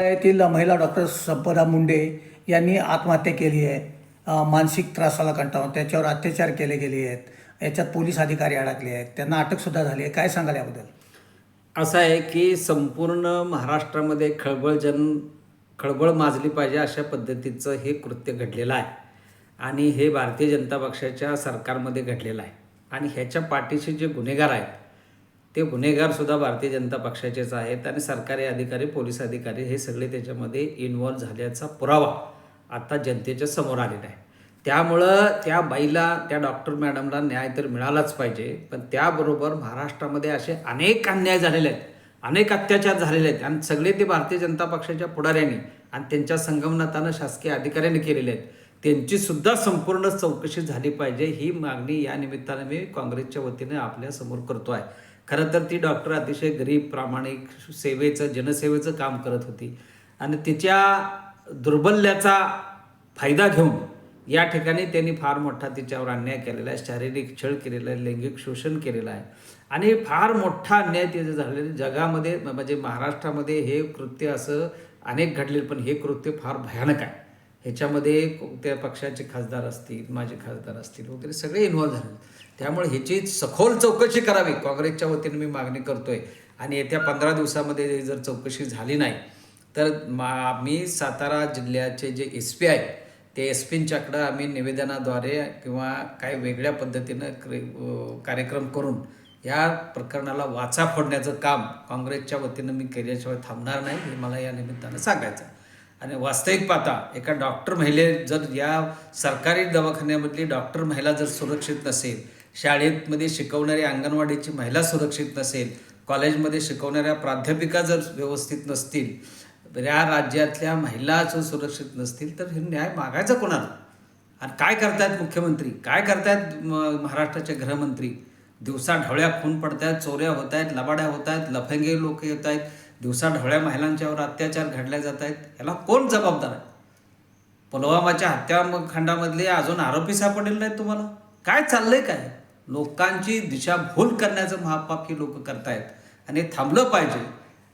येथील महिला डॉक्टर संपदा मुंडे यांनी आत्महत्या केली आहे. मानसिक त्रासाला कंटाळून. त्याच्यावर अत्याचार केले गेले आहेत. याच्यात पोलीस अधिकारी अडकले आहेत. त्यांना अटकसुद्धा झाली आहे. काय सांगाल याबद्दल? असं आहे की संपूर्ण महाराष्ट्रामध्ये खळबळजन खळबळ माजली पाहिजे अशा पद्धतीचं हे कृत्य घडलेलं आहे. आणि हे भारतीय जनता पक्षाच्या सरकारमध्ये घडलेलं आहे. आणि ह्याच्या पाठीशी जे गुन्हेगार आहेत ते गुन्हेगारसुद्धा भारतीय जनता पक्षाचेच आहेत आणि सरकारी अधिकारी पोलीस अधिकारी हे सगळे त्याच्यामध्ये इन्व्हॉल्व झाल्याचा पुरावा आता जनतेच्या समोर आलेला आहे. त्यामुळं त्या बाईला त्या डॉक्टर मॅडमला न्याय तर मिळालाच पाहिजे पण त्याबरोबर महाराष्ट्रामध्ये असे अनेक अन्याय झालेले आहेत अनेक अत्याचार झालेले आहेत आणि सगळे ते भारतीय जनता पक्षाच्या पुढाऱ्यांनी आणि त्यांच्या संगमनातानं शासकीय अधिकाऱ्यांनी केलेले आहेत. त्यांची सुद्धा संपूर्ण चौकशी झाली पाहिजे ही मागणी या निमित्तानं मी काँग्रेसच्या वतीने आपल्यासमोर करतो आहे खरं तर ती डॉक्टर अतिशय गरीब प्रामाणिक सेवेचं जनसेवेचं काम करत होती. आणि तिच्या दुर्बल्याचा फायदा घेऊन या ठिकाणी त्यांनी फार मोठा तिच्यावर अन्याय केलेला आहे. शारीरिक छळ केलेला आहे लैंगिक शोषण केलेलं आहे. आणि फार मोठा अन्याय त्याचं झालेलं जगामध्ये म्हणजे महाराष्ट्रामध्ये हे कृत्य असं अनेक घडलेलं पण हे कृत्य फार भयानक आहे. ह्याच्यामध्ये कोणत्या पक्षाचे खासदार असतील माझे खासदार असतील वगैरे सगळे इन्व्हॉल्व झाले. त्यामुळे ह्याची सखोल चौकशी करावी. काँग्रेसच्या वतीने मी मागणी करतोय. आणि येत्या पंधरा दिवसामध्ये जर चौकशी झाली नाही तर मा मी सातारा जिल्ह्याचे जे एस पी आहे ते एस पींच्याकडं आम्ही निवेदनाद्वारे किंवा काही वेगळ्या पद्धतीनं कार्यक्रम करून या प्रकरणाला वाचा फोडण्याचं काम काँग्रेसच्या वतीनं मी केल्याशिवाय थांबणार नाही हे मला या निमित्तानं सांगायचं आणि वास्तविक पाहता एका डॉक्टर महिले जर या सरकारी दवाखान्यामधली डॉक्टर महिला जर सुरक्षित नसेल शाळेमध्ये शिकवणारी अंगणवाडीची महिला सुरक्षित नसेल कॉलेजमध्ये शिकवणाऱ्या प्राध्यापिका जर व्यवस्थित नसतील या राज्यातल्या महिला जर सुरक्षित नसतील तर हे न्याय मागायचा कोणाला? आणि काय करतायत मुख्यमंत्री? काय करतायत म- महाराष्ट्राचे गृहमंत्री? दिवसा ढवळ्या खून पडतायत चोऱ्या होत आहेत लबाड्या होत आहेत लफंगे लोक येत आहेत दिवसा ढवळ्या महिलांच्यावर अत्याचार घडले जात आहेत याला कोण जबाबदार आहे? पुलवामाच्या हत्याखंडामधले अजून आरोपी सापडलेले नाहीत तुम्हाला? काय चाललंय काय? लोकांची दिशाभूल करण्याचं महापाप ही लोक करतायत आणि हे थांबलं पाहिजे.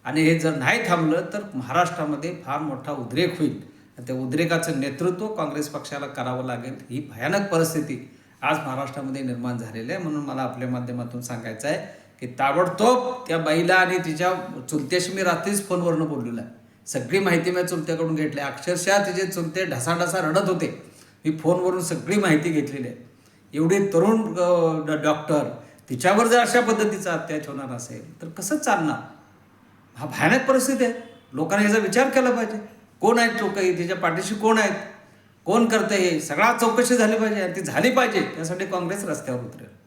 आणि हे जर नाही थांबलं तर महाराष्ट्रामध्ये फार मोठा उद्रेक होईल. आणि त्या उद्रेकाचं नेतृत्व काँग्रेस पक्षाला करावं लागेल ही भयानक परिस्थिती आज महाराष्ट्रामध्ये निर्माण झालेली आहे म्हणून मला आपल्या माध्यमातून सांगायचं आहे. की ताबडतोब त्या बाईला आणि तिच्या चुलत्याशी मी रात्रीच फोनवरनं बोललेलो आहे. सगळी माहिती मी चुलत्याकडून घेतली आहे. अक्षरशः तिचे चुलते ढसाढसा रडत होते. मी फोनवरून सगळी माहिती घेतलेली आहे. एवढी तरुण ड- डॉक्टर तिच्यावर जर अशा पद्धतीचा अत्याच होणार असेल तर कसं चालणार? हा भयानक परिस्थिती आहे. लोकांनी याचा विचार केला पाहिजे. कोण आहेत लोक तिच्या पाठीशी कोण आहेत? कोण करतं हे? सगळा चौकशी झाली पाहिजे आणि ती झाली पाहिजे त्यासाठी काँग्रेस रस्त्यावर उतरेल.